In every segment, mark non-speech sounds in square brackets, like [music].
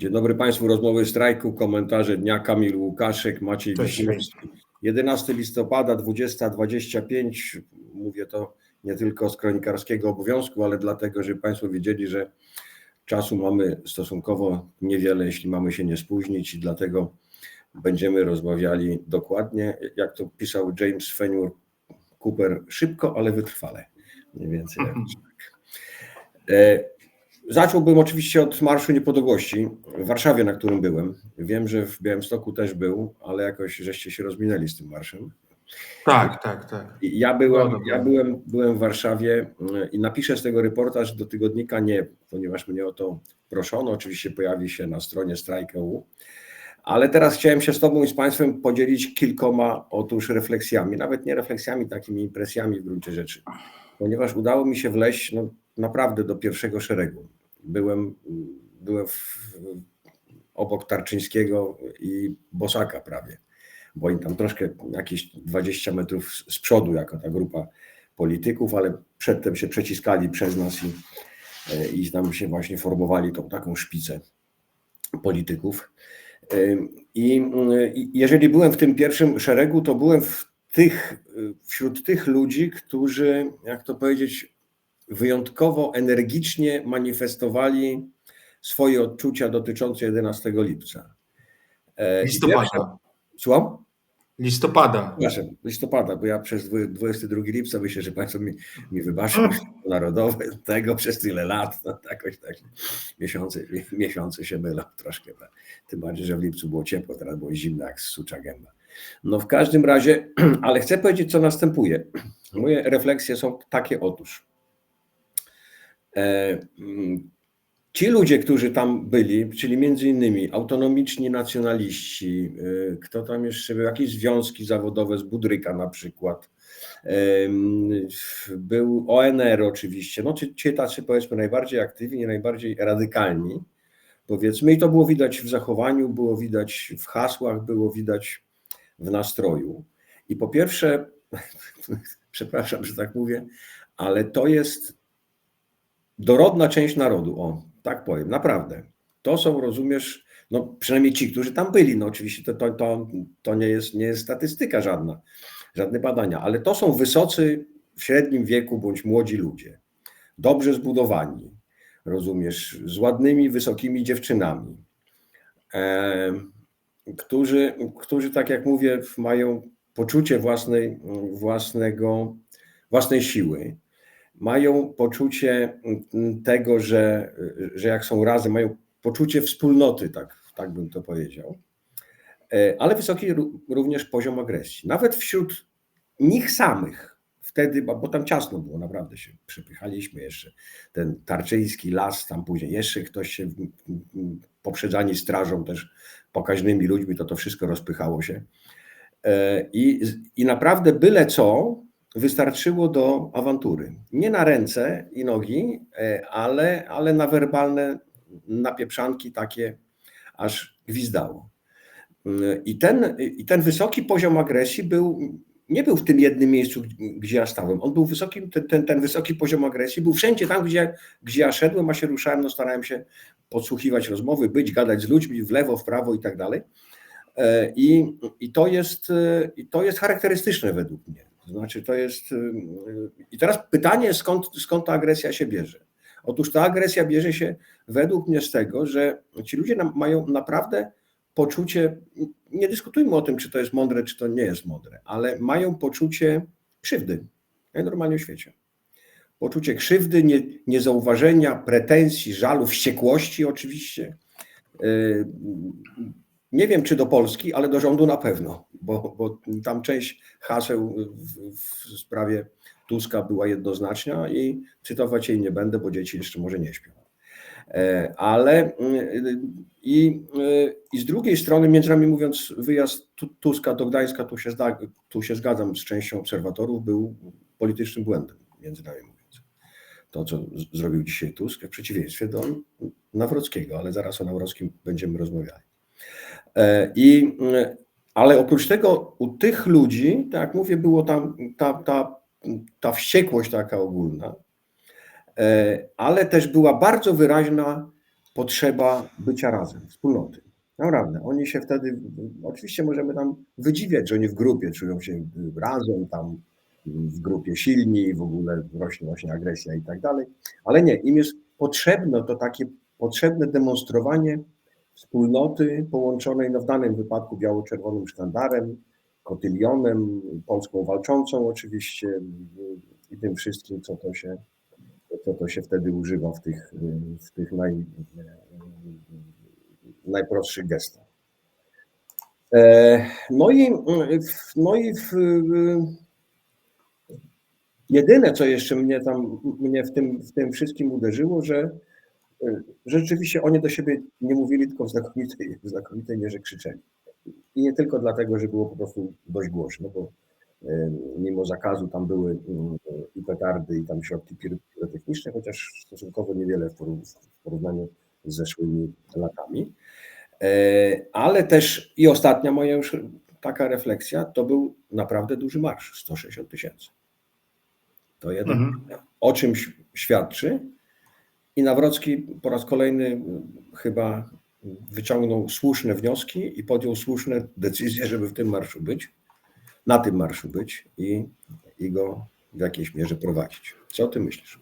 Dzień dobry Państwu. Rozmowy strajku, komentarze dnia. Kamil Łukaszek, Maciej. Wiśniewski. 11 listopada 20.25. Mówię to nie tylko z kronikarskiego obowiązku, ale dlatego, żeby Państwo wiedzieli, że czasu mamy stosunkowo niewiele, jeśli mamy się nie spóźnić i dlatego będziemy rozmawiali dokładnie, jak to pisał James Fenimore Cooper, szybko, ale wytrwale. Mniej więcej jakoś tak. Zacząłbym oczywiście od Marszu Niepodległości w Warszawie, na którym byłem. Wiem, że w Białymstoku też był, ale jakoś żeście się rozminęli z tym marszem. Tak, tak, tak. Ja byłem, No, dobra. ja byłem, byłem w Warszawie y, i napiszę z tego reportaż do tygodnika nie, ponieważ mnie o to proszono. Oczywiście pojawi się na stronie strajk.eu. Ale teraz chciałem się z Tobą i z Państwem podzielić kilkoma otóż refleksjami, nawet nie refleksjami, takimi impresjami w gruncie rzeczy, ponieważ udało mi się wleźć no, naprawdę do pierwszego szeregu. Byłem, byłem w, obok Tarczyńskiego i Bosaka prawie, bo oni tam troszkę jakieś 20 metrów z przodu, jako ta grupa polityków, ale przedtem się przeciskali przez nas i, e, i tam się właśnie formowali tą taką szpicę polityków. I y, i jeżeli byłem w tym pierwszym szeregu, to byłem w tych, y, wśród tych ludzi, którzy, jak to powiedzieć, wyjątkowo energicznie manifestowali swoje odczucia dotyczące 11 lipca. E, Listopada. Słucham? Listopada. Przepraszam, listopada, bo ja przez dwu- 22 lipca myślę, że Państwo mi, mi wybaczą [laughs] narodowe tego przez tyle lat, no, jakoś tak miesiące, miesiące się mylą troszkę, tym bardziej, że w lipcu było ciepło, teraz było zimno jak sucza gęba. No w każdym razie, [clears throat] ale chcę powiedzieć, co następuje. Moje refleksje są takie otóż. E, mm, Ci ludzie, którzy tam byli, czyli między innymi autonomiczni nacjonaliści, y, kto tam jeszcze był, jakieś związki zawodowe z Budryka na przykład, em, był ONR oczywiście, no ci, ci tacy powiedzmy najbardziej aktywni, najbardziej radykalni, powiedzmy, i to było widać w zachowaniu, było widać w hasłach, było widać w nastroju. I po pierwsze, [laughs] przepraszam, że tak mówię, ale to jest dorodna część narodu, o, tak powiem, naprawdę. To są, rozumiesz, no przynajmniej ci, którzy tam byli, no oczywiście to, to, to, to nie, jest, nie jest statystyka żadna, żadne badania, ale to są wysocy w średnim wieku bądź młodzi ludzie, dobrze zbudowani, rozumiesz, z ładnymi, wysokimi dziewczynami, e, którzy, którzy, tak jak mówię, mają poczucie własnej, własnego, własnej siły, mają poczucie mm, tego, że, że jak są razem, mają poczucie wspólnoty, tak, tak bym to powiedział, E, ale wysoki ró- również poziom agresji. Nawet wśród nich samych, wtedy, bo, tam ciasno było, naprawdę się przypychaliśmy jeszcze, ten tarczyński las, tam później jeszcze ktoś się, m, m, poprzedzani strażą też pokaźnymi ludźmi, to to wszystko rozpychało się. E, I, I naprawdę byle co wystarczyło do awantury. Nie na ręce i nogi, e, ale, ale na werbalne napieprzanki takie, aż gwizdało. Mm, I ten, I ten wysoki poziom agresji był, nie był w tym jednym miejscu, gdzie ja stałem. On był wysoki, ten, ten, ten wysoki poziom agresji był wszędzie tam, gdzie, gdzie ja szedłem, a się ruszałem, no starałem się podsłuchiwać rozmowy, być, gadać z ludźmi w lewo, w prawo i tak dalej. E, I, i, to jest, e, I to jest charakterystyczne według mnie. Znaczy, to jest. e, I teraz pytanie, skąd, skąd ta agresja się bierze? Otóż ta agresja bierze się według mnie z tego, że ci ludzie mają naprawdę poczucie, nie dyskutujmy o tym, czy to jest mądre, czy to nie jest mądre, ale mają poczucie krzywdy, najnormalniej w świecie. Poczucie krzywdy, nie, niezauważenia, pretensji, żalu, wściekłości oczywiście. Nie wiem, czy do Polski, ale do rządu na pewno, bo, bo tam część haseł w, w sprawie Tuska była jednoznaczna i cytować jej nie będę, bo dzieci jeszcze może nie śpią. E, Ale i, y, i z drugiej strony, między nami mówiąc, wyjazd Tu- Tuska do Gdańska, tu się, zda, tu się zgadzam z częścią obserwatorów, był politycznym błędem, między nami mówiąc. To, co zrobił dzisiaj Tusk, w przeciwieństwie do Nawrockiego, ale zaraz o Nawrockim będziemy rozmawiali. E, I, y, ale oprócz tego u tych ludzi, tak jak mówię, było tam ta, ta, ta wściekłość taka ogólna, e, ale też była bardzo wyraźna potrzeba bycia razem, wspólnoty. Naprawdę. Oni się wtedy, oczywiście możemy tam wydziwiać, że oni w grupie czują się razem, tam w grupie silni, w ogóle rośnie właśnie agresja i tak dalej, ale nie, im jest potrzebne to takie potrzebne demonstrowanie wspólnoty połączonej, no w danym wypadku biało-czerwonym sztandarem, kotylionem, Polską walczącą oczywiście i tym wszystkim, co to się, co to się wtedy używa w tych, w tych naj, najprostszych gestach. E, No i, no i w, jedyne, co jeszcze mnie tam mnie w tym, w tym wszystkim uderzyło, że że rzeczywiście oni do siebie nie mówili, tylko w znakomitej, w znakomitej mierze krzyczeli. I nie tylko dlatego, że było po prostu dość głośno, bo e, mimo zakazu tam były mm, i petardy, i tam środki pirotechniczne, chociaż stosunkowo niewiele w porównaniu z zeszłymi latami. E, Ale też i ostatnia moja już taka refleksja, to był naprawdę duży marsz, 160 tysięcy. To jednak Mhm. o czymś świadczy. I Nawrocki po raz kolejny chyba wyciągnął słuszne wnioski i podjął słuszne decyzje, żeby w tym marszu być, na tym marszu być i, i go w jakiejś mierze prowadzić. Co ty myślisz?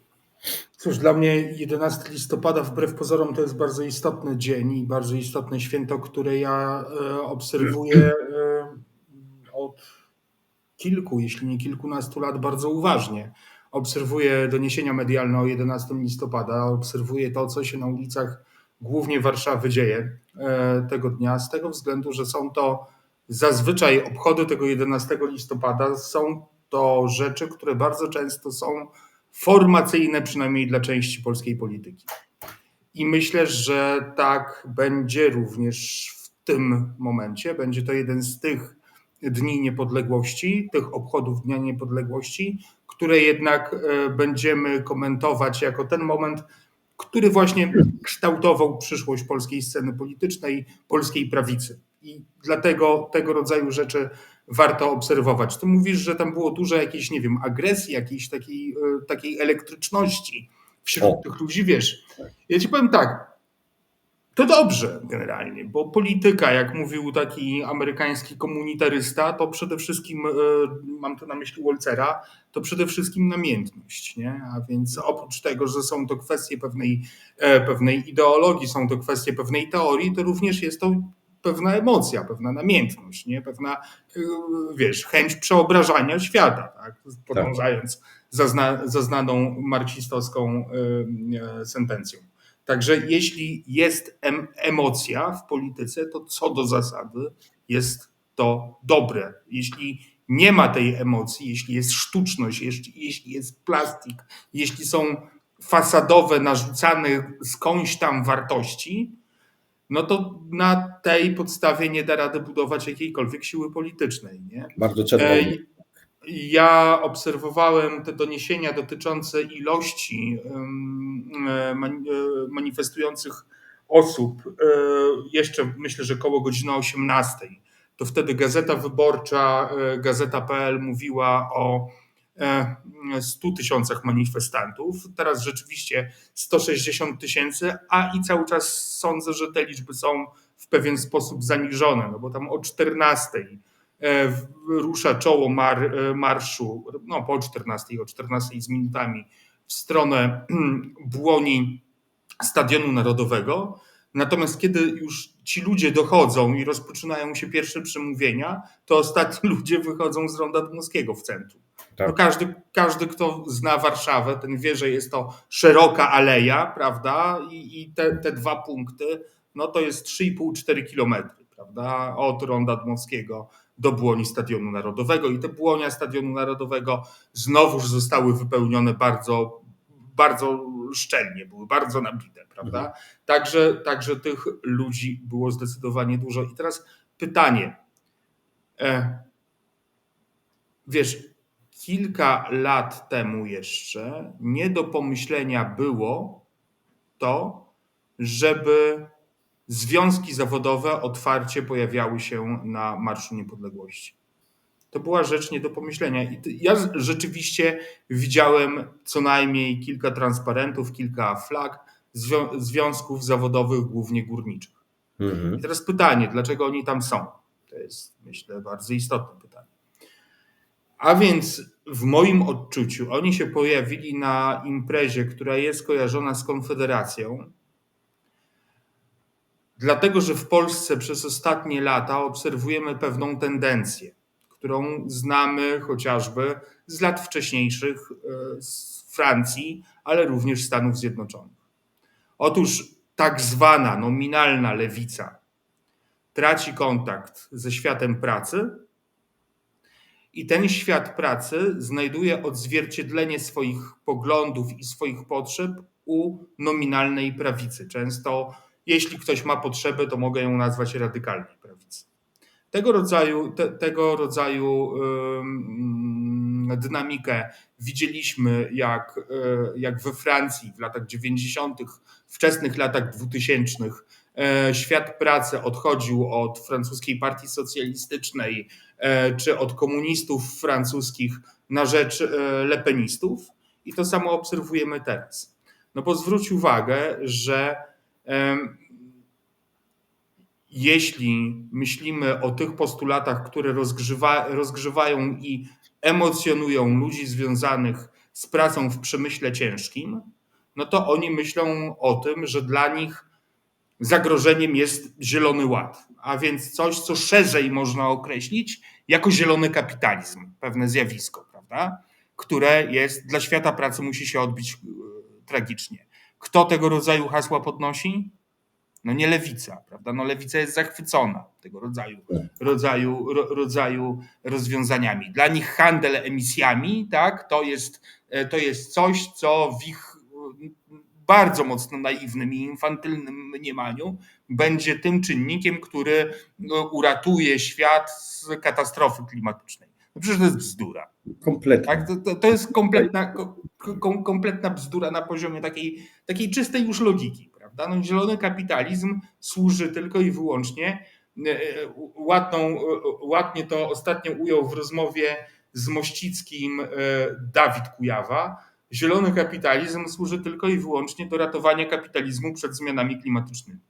Cóż, dla mnie 11 listopada wbrew pozorom to jest bardzo istotny dzień i bardzo istotne święto, które ja e, obserwuję e, od kilku, jeśli nie kilkunastu lat bardzo uważnie. Obserwuję doniesienia medialne o 11 listopada, obserwuję to, co się na ulicach głównie Warszawy dzieje e, tego dnia, z tego względu, że są to zazwyczaj obchody tego 11 listopada, są to rzeczy, które bardzo często są formacyjne, przynajmniej dla części polskiej polityki. I myślę, że tak będzie również w tym momencie. Będzie to jeden z tych dni niepodległości, tych obchodów Dnia Niepodległości, które jednak e, będziemy komentować jako ten moment, który właśnie kształtował przyszłość polskiej sceny politycznej, polskiej prawicy. I dlatego tego rodzaju rzeczy warto obserwować. Ty mówisz, że tam było dużo jakiejś, nie wiem, agresji, jakiejś takiej, e, takiej elektryczności wśród O. tych ludzi, wiesz. Ja ci powiem tak, to dobrze generalnie, bo polityka, jak mówił taki amerykański komunitarysta, to przede wszystkim, e, mam tu na myśli Wolcera, to przede wszystkim namiętność. Nie? A więc oprócz tego, że są to kwestie pewnej, e, pewnej ideologii, są to kwestie pewnej teorii, to również jest to pewna emocja, pewna namiętność, nie? pewna, e, wiesz, chęć przeobrażania świata, tak? podążając za, zna, za znaną marksistowską sentencją. Także jeśli jest em, emocja w polityce, to co do zasady jest to dobre. Jeśli nie ma tej emocji, jeśli jest sztuczność, jeśli, jeśli jest plastik, jeśli są fasadowe, narzucane skądś tam wartości, no to na tej podstawie nie da rady budować jakiejkolwiek siły politycznej. Nie? Bardzo czerwony. Ja obserwowałem te doniesienia dotyczące ilości e, mani- manifestujących osób e, jeszcze myślę, że koło godziny 18. To wtedy Gazeta Wyborcza, e, Gazeta.pl mówiła o e, 100 tysiącach manifestantów. Teraz rzeczywiście 160 tysięcy, a i cały czas sądzę, że te liczby są w pewien sposób zaniżone, no bo tam o 14 e, w- rusza czoło mar, e, marszu, no po 14, o 14 z minutami w stronę [clears throat] błoni Stadionu Narodowego. Natomiast kiedy już ci ludzie dochodzą i rozpoczynają się pierwsze przemówienia, to ostatni [laughs] ludzie wychodzą z Ronda Dmowskiego w centrum. Tak. No każdy, każdy, kto zna Warszawę, ten wie, że jest to szeroka aleja, prawda? I, i te, te dwa punkty, no to jest 3,5-4 kilometry, prawda? Od Ronda Dmowskiego do błoni Stadionu Narodowego. I te błonia Stadionu Narodowego znowuż zostały wypełnione bardzo, bardzo szczelnie, były bardzo nabite, prawda? Także, także tych ludzi było zdecydowanie dużo. I teraz pytanie. E, wiesz, kilka lat temu jeszcze nie do pomyślenia było to, żeby związki zawodowe otwarcie pojawiały się na Marszu Niepodległości. To była rzecz nie do pomyślenia. I ja rzeczywiście widziałem co najmniej kilka transparentów, kilka flag zwią- związków zawodowych, głównie górniczych. Mhm. I teraz pytanie, dlaczego oni tam są? To jest, myślę, bardzo istotne pytanie. A więc w moim odczuciu oni się pojawili na imprezie, która jest kojarzona z Konfederacją, dlatego że w Polsce przez ostatnie lata obserwujemy pewną tendencję, którą znamy chociażby z lat wcześniejszych e, z Francji, ale również Stanów Zjednoczonych. Otóż tak zwana nominalna lewica traci kontakt ze światem pracy i ten świat pracy znajduje odzwierciedlenie swoich poglądów i swoich potrzeb u nominalnej prawicy. Często, jeśli ktoś ma potrzebę, to mogę ją nazwać radykalnej prawicy. Tego rodzaju, te, tego rodzaju dynamikę widzieliśmy, jak, y, jak we Francji w latach 90., wczesnych latach 2000. e, Świat pracy odchodził od francuskiej partii socjalistycznej e, czy od komunistów francuskich na rzecz e, lepenistów, i to samo obserwujemy teraz. No bo zwróć uwagę, że jeśli myślimy o tych postulatach, które rozgrzewa, rozgrzewają i emocjonują ludzi związanych z pracą w przemyśle ciężkim, no to oni myślą o tym, że dla nich zagrożeniem jest zielony ład, a więc coś, co szerzej można określić jako zielony kapitalizm, pewne zjawisko, prawda? Które jest dla świata pracy musi się odbić e, tragicznie. Kto tego rodzaju hasła podnosi? No nie lewica, prawda? No lewica jest zachwycona tego rodzaju, rodzaju, ro, rodzaju rozwiązaniami. Dla nich handel emisjami, tak, to jest, e, to jest coś, co w ich bardzo mocno naiwnym i infantylnym mniemaniu będzie tym czynnikiem, który no, uratuje świat z katastrofy klimatycznej. No przecież to jest bzdura. Kompletnie. Tak? To, to, to jest kompletna, ko- ko- kompletna bzdura na poziomie takiej, takiej czystej już logiki. Prawda? No, zielony kapitalizm służy tylko i wyłącznie. e, Ładną, e, ładnie to ostatnio ujął w rozmowie z Mościckim e, Dawid Kujawa. Zielony kapitalizm służy tylko i wyłącznie do ratowania kapitalizmu przed zmianami klimatycznymi.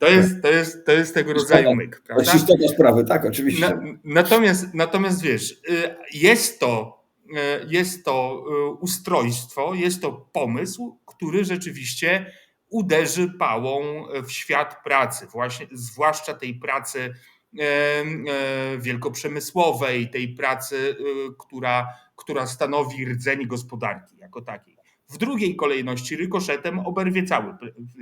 To jest, to jest, to jest tego rodzaju myk. To jest Prawda? istota sprawy, tak, oczywiście. Na, natomiast, natomiast wiesz, y, jest to, y, jest to y, ustrojstwo, jest to pomysł, który rzeczywiście uderzy pałą w świat pracy, właśnie, zwłaszcza tej pracy e, wielkoprzemysłowej, tej pracy, która, która stanowi rdzeń gospodarki jako takiej. W drugiej kolejności rykoszetem oberwie cały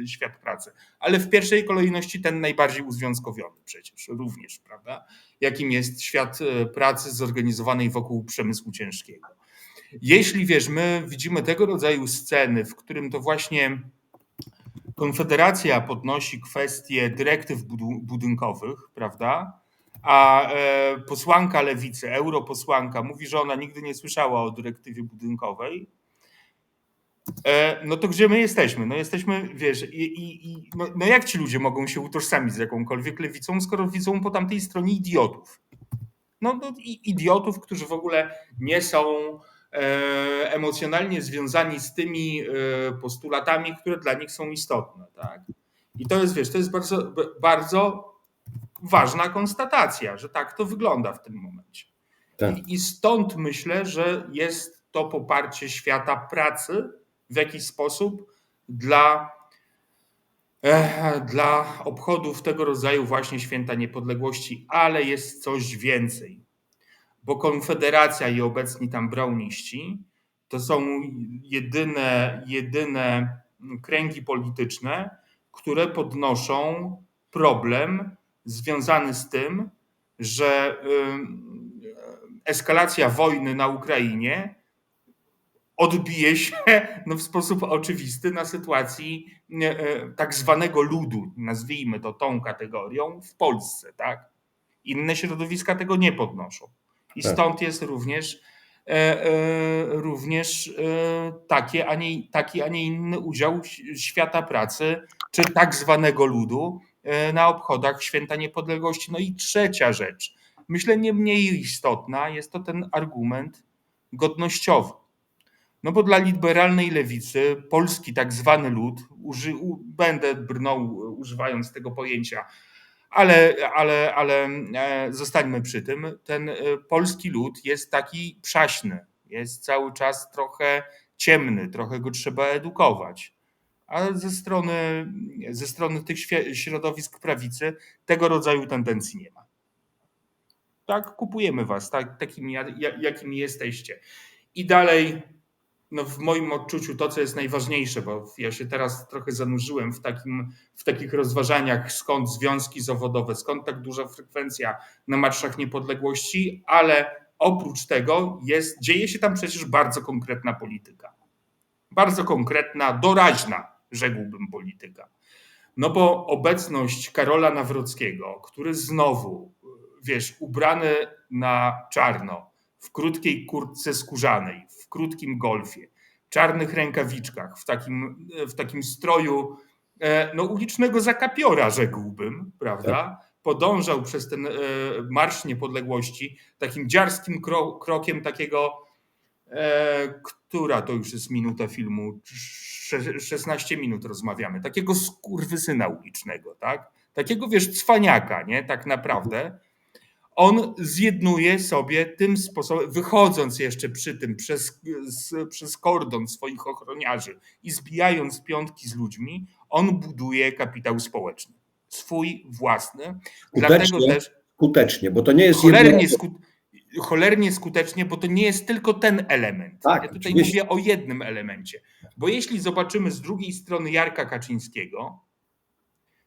świat pracy, ale w pierwszej kolejności ten najbardziej uzwiązkowiony przecież również, prawda? Jakim jest świat e, pracy zorganizowanej wokół przemysłu ciężkiego. Jeśli wiesz, my widzimy tego rodzaju sceny, w którym to właśnie Konfederacja podnosi kwestie dyrektyw budynkowych, prawda? A e, posłanka lewicy, europosłanka, mówi, że ona nigdy nie słyszała o dyrektywie budynkowej. E, no to gdzie my jesteśmy? No jesteśmy, wiesz, i, i, i, no, no jak ci ludzie mogą się utożsamić z jakąkolwiek lewicą, skoro widzą po tamtej stronie idiotów? No, no i idiotów, którzy w ogóle nie są e, emocjonalnie związani z tymi e, postulatami, które dla nich są istotne. Tak? I to jest, wiesz, to jest bardzo, bardzo ważna konstatacja, że tak to wygląda w tym momencie. Tak. I, I stąd myślę, że jest to poparcie świata pracy w jakiś sposób dla, e, dla obchodów tego rodzaju właśnie święta niepodległości, ale jest coś więcej. Bo Konfederacja i obecni tam browniści to są jedyne, jedyne kręgi polityczne, które podnoszą problem związany z tym, że eskalacja wojny na Ukrainie odbije się no, w sposób oczywisty na sytuacji e, e, tak zwanego ludu, nazwijmy to tą kategorią, w Polsce. Tak? Inne środowiska tego nie podnoszą. I Tak. stąd jest również, e, również takie, a nie, taki, a nie inny udział świata pracy, czy tak zwanego ludu na obchodach Święta Niepodległości. No i trzecia rzecz, myślę nie mniej istotna, jest to ten argument godnościowy. No bo dla liberalnej lewicy polski tak zwany lud, uży, będę brnął używając tego pojęcia, ale, ale, ale e, zostańmy przy tym. Ten e, polski lud jest taki przaśny, jest cały czas trochę ciemny, trochę go trzeba edukować. A ze strony, ze strony tych środowisk prawicy tego rodzaju tendencji nie ma. Tak, kupujemy was, tak, takimi, ja- ja- jakimi jesteście. I dalej, no w moim odczuciu, to, co jest najważniejsze, bo ja się teraz trochę zanurzyłem w, takim, w takich rozważaniach, skąd związki zawodowe, skąd tak duża frekwencja na marszach niepodległości, ale oprócz tego jest, dzieje się tam przecież bardzo konkretna polityka. Bardzo konkretna, doraźna, rzekłbym, polityka. No bo obecność Karola Nawrockiego, który znowu, wiesz, ubrany na czarno, w krótkiej kurtce skórzanej, w krótkim golfie, czarnych rękawiczkach, w takim, w takim stroju e, no, ulicznego zakapiora, rzekłbym, prawda? Podążał przez ten e, Marsz Niepodległości takim dziarskim kro, krokiem takiego, e, która to już jest minuta filmu, Sze- 16 minut rozmawiamy, takiego skurwysyna ulicznego, tak? Takiego, wiesz, cwaniaka, nie? Tak naprawdę on zjednuje sobie tym sposobem, wychodząc jeszcze przy tym przez, przez kordon swoich ochroniarzy i zbijając piątki z ludźmi, on buduje kapitał społeczny. Swój własny. Dlatego Skutecznie, też skutecznie, bo to nie jest cholernie, jedno- cholernie skutecznie, bo to nie jest tylko ten element. Tak, ja tutaj oczywiście. mówię o jednym elemencie. Bo jeśli zobaczymy z drugiej strony Jarka Kaczyńskiego,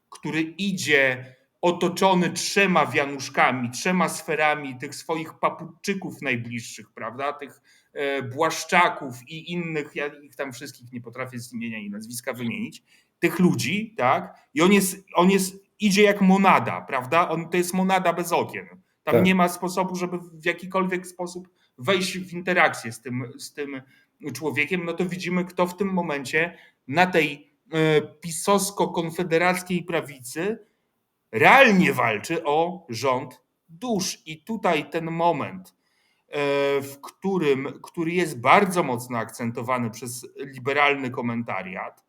który idzie otoczony trzema wianuszkami, trzema sferami tych swoich papuczyków najbliższych, prawda? Tych e, błaszczaków i innych, ja ich tam wszystkich nie potrafię z imienia i nazwiska wymienić, tych ludzi, tak? I on jest, on jest idzie jak monada, prawda? On to jest monada bez okien. Tam Tak. nie ma sposobu, żeby w jakikolwiek sposób wejść w interakcję z tym, z tym człowiekiem. No to widzimy, kto w tym momencie na tej e, pisowsko-konfederackiej prawicy realnie walczy o rząd dusz. I tutaj ten moment, e, w którym, który jest bardzo mocno akcentowany przez liberalny komentariat,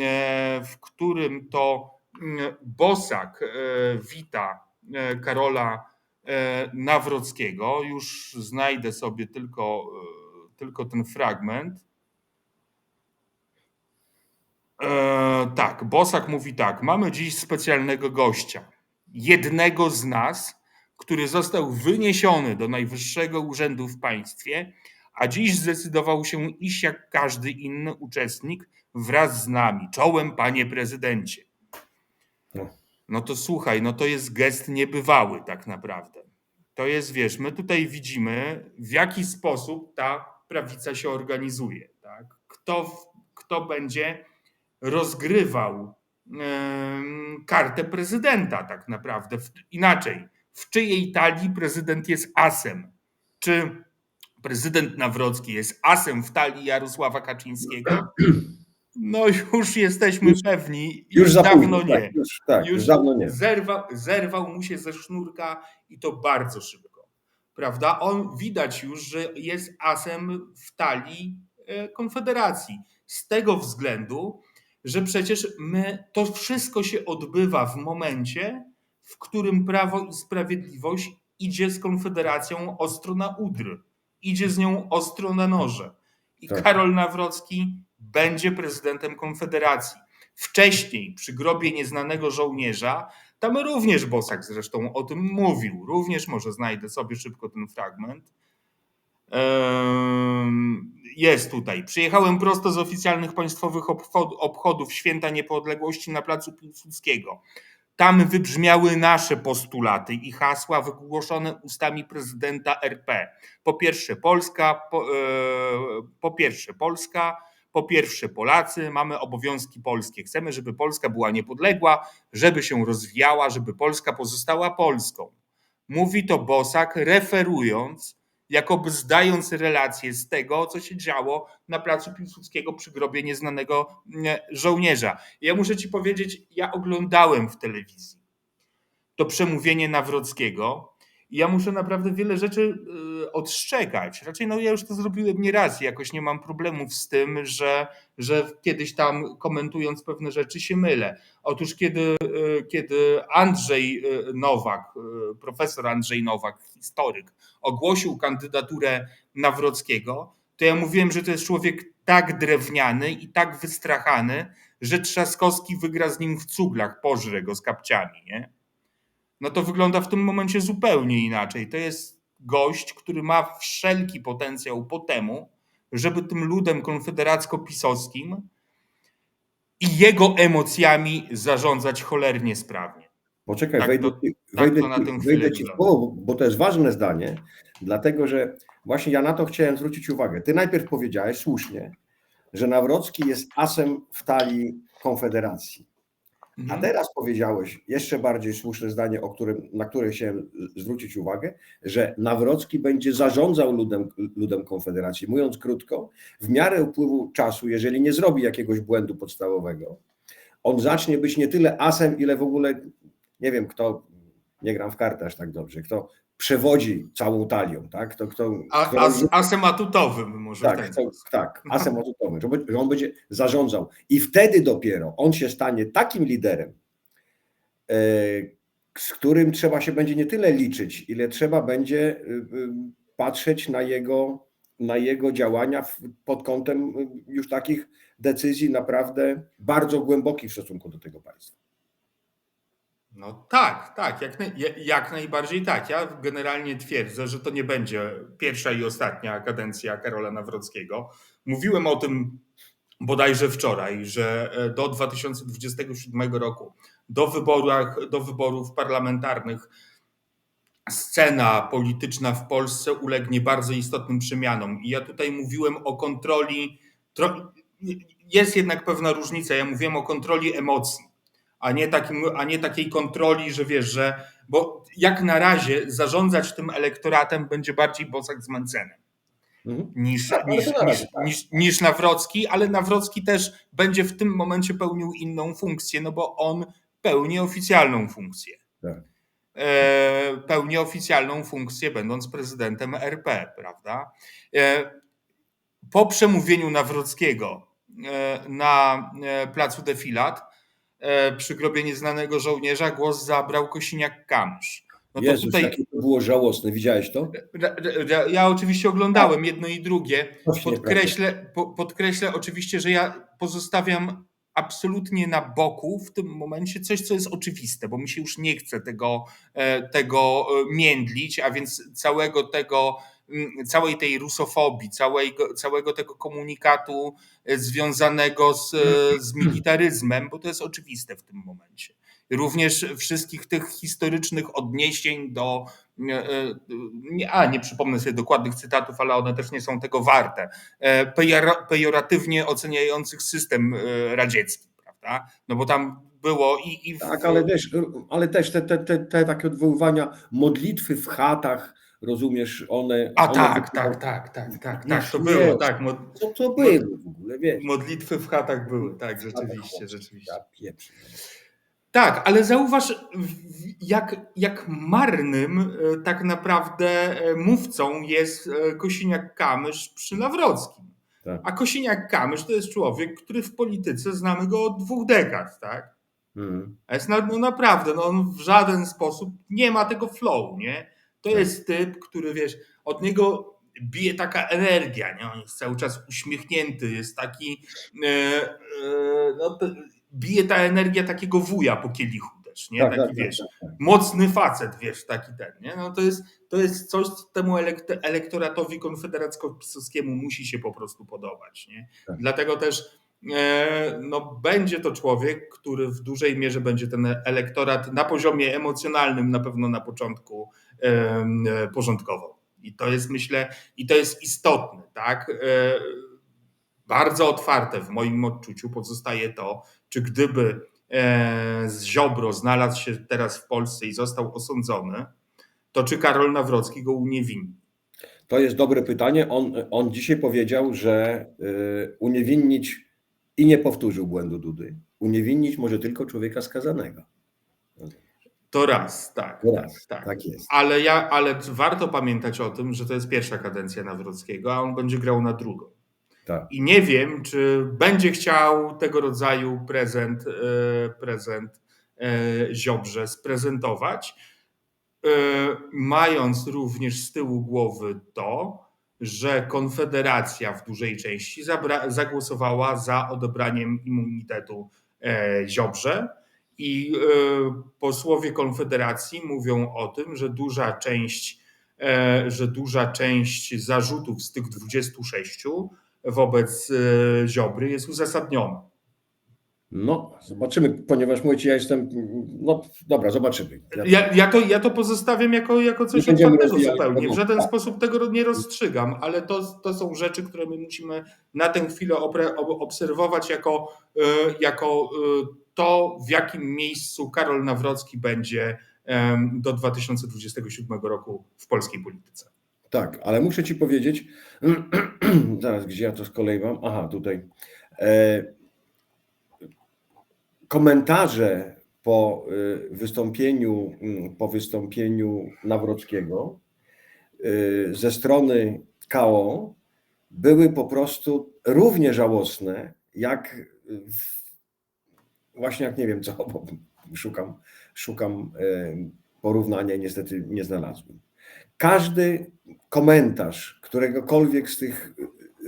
e, w którym to Bosak e, wita Karola Nawrockiego. Już znajdę sobie tylko, tylko ten fragment. E, tak, Bosak mówi tak. Mamy dziś specjalnego gościa. Jednego z nas, który został wyniesiony do najwyższego urzędu w państwie, a dziś zdecydował się iść jak każdy inny uczestnik wraz z nami. Czołem, panie prezydencie. No. No to słuchaj, no to jest gest niebywały tak naprawdę. To jest, wiesz, my tutaj widzimy, w jaki sposób ta prawica się organizuje. Tak? Kto, kto będzie rozgrywał kartę prezydenta tak naprawdę. Inaczej, w czyjej talii prezydent jest asem? Czy prezydent Nawrocki jest asem w talii Jarosława Kaczyńskiego? No już jesteśmy Już- pewni, Już za dawno późno, nie. tak, już, tak, już Już dawno nie. Zerwał, zerwał mu się ze sznurka i to bardzo szybko. Prawda? On widać już, że jest asem w talii e, Konfederacji. Z tego względu, że przecież my, to wszystko się odbywa w momencie, w którym Prawo i Sprawiedliwość idzie z Konfederacją ostro na udr. Idzie z nią ostro na noże. I Tak. Karol Nawrocki będzie prezydentem Konfederacji. Wcześniej, przy grobie nieznanego żołnierza, tam również Bosak zresztą o tym mówił. Również może znajdę sobie szybko ten fragment. Jest tutaj. Przyjechałem prosto z oficjalnych państwowych obchod- obchodów Święta Niepodległości na placu Piłsudskiego. Tam wybrzmiały nasze postulaty i hasła wygłoszone ustami prezydenta RP. Po pierwsze Polska, po, e, po pierwsze Polska, po pierwsze Polacy, mamy obowiązki polskie. Chcemy, żeby Polska była niepodległa, żeby się rozwijała, żeby Polska pozostała Polską. Mówi to Bosak, referując, jakoby zdając relację z tego, co się działo na placu Piłsudskiego przy grobie nieznanego mm, żołnierza. Ja muszę ci powiedzieć, ja oglądałem w telewizji to przemówienie Nawrockiego I ja muszę naprawdę wiele rzeczy y, odszczekać. Raczej no ja już to zrobiłem nieraz i jakoś nie mam problemów z tym, że, że kiedyś tam komentując pewne rzeczy się mylę. Otóż kiedy, y, kiedy Andrzej y, Nowak, profesor Andrzej Nowak, historyk, ogłosił kandydaturę Nawrockiego, to ja mówiłem, że to jest człowiek tak drewniany i tak wystrachany, że Trzaskowski wygra z nim w cuglach, pożre go z kapciami, nie? No to wygląda w tym momencie zupełnie inaczej. To jest gość, który ma wszelki potencjał po temu, żeby tym ludem konfederacko-pisowskim i jego emocjami zarządzać cholernie sprawnie. Poczekaj, Tak wejdę, to- ci- tak wejdę, wejdę ci w słowo, bo to jest ważne zdanie, dlatego że właśnie ja na to chciałem zwrócić uwagę. Ty najpierw powiedziałeś słusznie, że Nawrocki jest asem w talii Konfederacji. A Mhm. teraz powiedziałeś jeszcze bardziej słuszne zdanie, o którym, na które chciałem zwrócić uwagę, że Nawrocki będzie zarządzał ludem, ludem Konfederacji. Mówiąc krótko, w miarę upływu czasu, jeżeli nie zrobi jakiegoś błędu podstawowego, on zacznie być nie tyle asem, ile w ogóle, nie wiem kto, nie gram w karty aż tak dobrze, kto przewodzi całą talią, tak? Kto, kto, A, kto as, asem atutowym może tak, to, tak, asem atutowym, że on będzie zarządzał. I wtedy dopiero on się stanie takim liderem, e, z którym trzeba się będzie nie tyle liczyć, ile trzeba będzie y, y, patrzeć na jego, na jego działania pod kątem y, już takich decyzji naprawdę bardzo głębokich w stosunku do tego państwa. No tak, tak, jak, jak najbardziej tak. Ja generalnie twierdzę, że to nie będzie pierwsza i ostatnia kadencja Karola Nawrockiego. Mówiłem o tym bodajże wczoraj, że e, do 2027 roku, do, wyborach, do wyborów parlamentarnych, scena polityczna w Polsce ulegnie bardzo istotnym przemianom. I ja tutaj mówiłem o kontroli. Tro, jest jednak pewna różnica. Ja mówiłem o kontroli emocji a nie, takim, a nie takiej kontroli, że wiesz, że. Bo jak na razie zarządzać tym elektoratem będzie bardziej Bosak z Mencenem Mhm. niż, Tak, ale niż, to na razie niż, tak. niż, niż Nawrocki, ale Nawrocki też będzie w tym momencie pełnił inną funkcję, no bo on pełni oficjalną funkcję. Tak. E, pełni oficjalną funkcję, będąc prezydentem RP, prawda? E, po przemówieniu Nawrockiego e, na e, placu Defilat przy grobie nieznanego żołnierza głos zabrał Kosiniak-Kamysz. No to Jezus, tutaj jakie to było żałosne, widziałeś to? Ja oczywiście oglądałem jedno i drugie. To nie Podkreślę, po, podkreślę oczywiście, że ja pozostawiam absolutnie na boku w tym momencie coś, co jest oczywiste, bo mi się już nie chce tego, e, tego e, międlić, a więc całego tego, całej tej rusofobii, całego, całego tego komunikatu e, związanego z, e, z militaryzmem, bo to jest oczywiste w tym momencie. Również wszystkich tych historycznych odniesień do e, a nie przypomnę sobie dokładnych cytatów, ale one też nie są tego warte, pejora- pejoratywnie oceniających system radziecki, prawda? No bo tam było i, i w, Tak, ale też, ale też te, te, te, te takie odwoływania, modlitwy w chatach, rozumiesz, one... A one tak, tak, tak, tak, tak, tak, to nie. było, tak, mo- Co to było w ogóle, wiesz? modlitwy w chatach były, tak, rzeczywiście, rzeczywiście. Tak, ale zauważ, jak, jak marnym e, tak naprawdę e, mówcą jest e, Kosiniak-Kamysz przy Nawrockim. Tak. A Kosiniak-Kamysz to jest człowiek, który w polityce znamy go od dwóch dekad, tak? Mhm. A jest no naprawdę, no on w żaden sposób nie ma tego flow, nie? To Tak. jest typ, który wiesz, od niego bije taka energia, nie? On jest cały czas uśmiechnięty, jest taki, e, e, no bije ta energia takiego wuja po kielichu też, nie? Tak, taki tak, tak, wiesz, tak, tak. mocny facet, wiesz, taki ten, nie? No to jest, to jest coś, co temu elekt- elektoratowi konfederacko-pisowskiemu musi się po prostu podobać, nie? Tak. Dlatego też no, będzie to człowiek, który w dużej mierze będzie ten elektorat na poziomie emocjonalnym na pewno na początku e, porządkował. I to jest, myślę, i to jest istotne, tak? E, Bardzo otwarte w moim odczuciu pozostaje to, czy gdyby e, z Ziobro znalazł się teraz w Polsce i został osądzony, to czy Karol Nawrocki go uniewinni? To jest dobre pytanie. On, on dzisiaj powiedział, że uniewinnić i nie powtórzył błędu Dudy. Uniewinnić może tylko człowieka skazanego. To raz, tak. To raz, tak. tak jest. Ale, ja, ale warto pamiętać o tym, że to jest pierwsza kadencja Nawrockiego, a on będzie grał na drugą. Tak. I nie wiem, czy będzie chciał tego rodzaju prezent, e, prezent e, Ziobrze sprezentować, e, mając również z tyłu głowy to, że Konfederacja w dużej części zagłosowała za odebraniem immunitetu e, Ziobrze. I e, posłowie Konfederacji mówią o tym, że duża część, e, że duża część zarzutów z tych 26 wobec Ziobry jest uzasadniona. No, zobaczymy, ponieważ mówicie, ja jestem. No dobra, zobaczymy. Ja, Ja, to, ja to pozostawiam jako, jako coś rozwijali zupełnie. W żaden sposób tego nie rozstrzygam, ale to, to są rzeczy, które my musimy na tę chwilę obserwować jako, e, jako e, to, w jakim miejscu Karol Nawrocki będzie do 2027 roku w polskiej polityce. tak, ale muszę ci powiedzieć, [clears throat] zaraz, gdzie ja to z kolei mam? Aha, tutaj. E, komentarze po y, wystąpieniu, mm, po wystąpieniu Nawrockiego y, ze strony KO były po prostu równie żałosne, jak właśnie jak nie wiem co, [laughs] bo szukam, szukam e, porównania i niestety nie znalazłem. Każdy komentarz któregokolwiek z tych,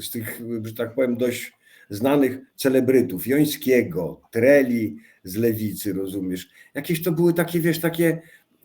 z tych, że tak powiem, dość znanych celebrytów, Jońskiego, Treli z Lewicy, rozumiesz? Jakieś to były takie, wiesz, takie,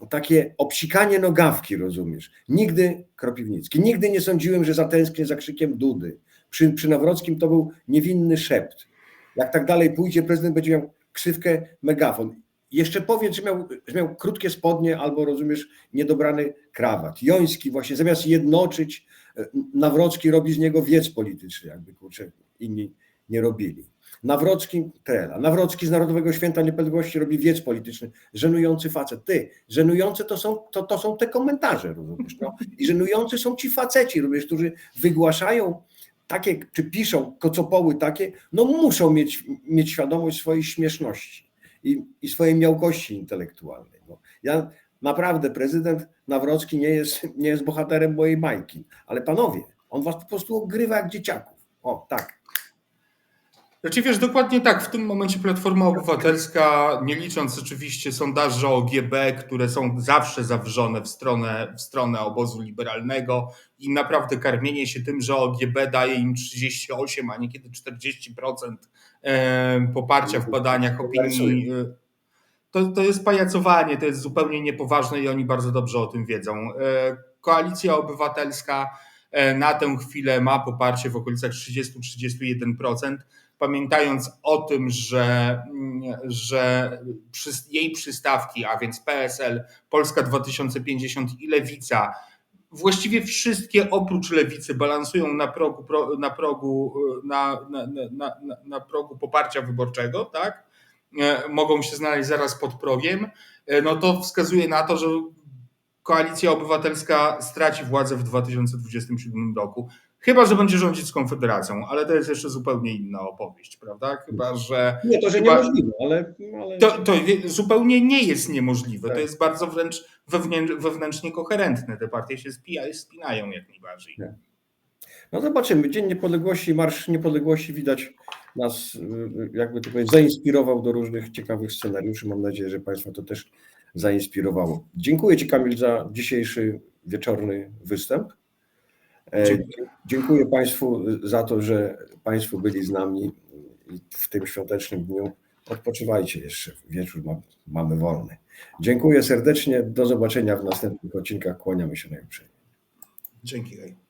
takie obsikanie nogawki, rozumiesz? Nigdy, Kropiwnicki, nigdy nie sądziłem, że zatęsknię za krzykiem Dudy. Przy, przy Nawrockim to był niewinny szept. Jak tak dalej pójdzie, prezydent będzie miał ksywkę megafon. Jeszcze powiedz, że miał, że miał krótkie spodnie albo, rozumiesz, niedobrany krawat. Joński właśnie zamiast jednoczyć, e, Nawrocki robi z niego wiec polityczny, jakby kurczę, inni nie robili. Nawrocki, Trela, Nawrocki z Narodowego Święta Niepodległości robi wiec polityczny. Żenujący facet. Ty, żenujące to są, to, to są te komentarze, rozumiesz? No? I żenujący są ci faceci, rozumiesz, którzy wygłaszają takie, czy piszą kocopoły takie, no muszą mieć, mieć świadomość swojej śmieszności i, i swojej miałkości intelektualnej. No, ja naprawdę, prezydent Nawrocki nie jest, nie jest bohaterem mojej bajki, ale panowie, on was po prostu ogrywa jak dzieciaków. O, tak. Znaczy wiesz, dokładnie tak, w tym momencie Platforma Obywatelska, nie licząc oczywiście sondaży OGB, które są zawsze zawrzone w stronę, w stronę obozu liberalnego i naprawdę karmienie się tym, że OGB daje im 38, a niekiedy 40% e, poparcia w badaniach opinii, e, to, to jest pajacowanie, to jest zupełnie niepoważne i oni bardzo dobrze o tym wiedzą. E, Koalicja Obywatelska e, na tę chwilę ma poparcie w okolicach 30-31% pamiętając o tym, że, że jej przystawki, a więc PSL, Polska 2050 i Lewica, właściwie wszystkie oprócz Lewicy balansują na progu, pro- na progu, na, na, na, na progu poparcia wyborczego, tak? E, Mogą się znaleźć zaraz pod progiem, e, no to wskazuje na to, że Koalicja Obywatelska straci władzę w 2027 roku. Chyba, że będzie rządzić z Konfederacją, ale to jest jeszcze zupełnie inna opowieść, prawda? Chyba, że Nie, to, że Chyba- niemożliwe, ale... ale... to, to zupełnie nie jest niemożliwe. To Tak. jest bardzo wręcz wewnętrz, wewnętrznie koherentne. Te partie się spija, spinają jak najbardziej. No zobaczymy. Dzień Niepodległości, Marsz Niepodległości widać nas, y, jakby to powiedzieć, zainspirował do różnych ciekawych scenariuszy. Mam nadzieję, że Państwa to też zainspirowało. Dziękuję Ci Kamil za dzisiejszy wieczorny występ. E, Dziękuję. Dziękuję Państwu za to, że Państwo byli z nami w tym świątecznym dniu. Odpoczywajcie jeszcze, wieczór ma, mamy wolny. Dziękuję serdecznie, do zobaczenia w następnych odcinkach, kłaniamy się najuprzejmiej. Dzięki.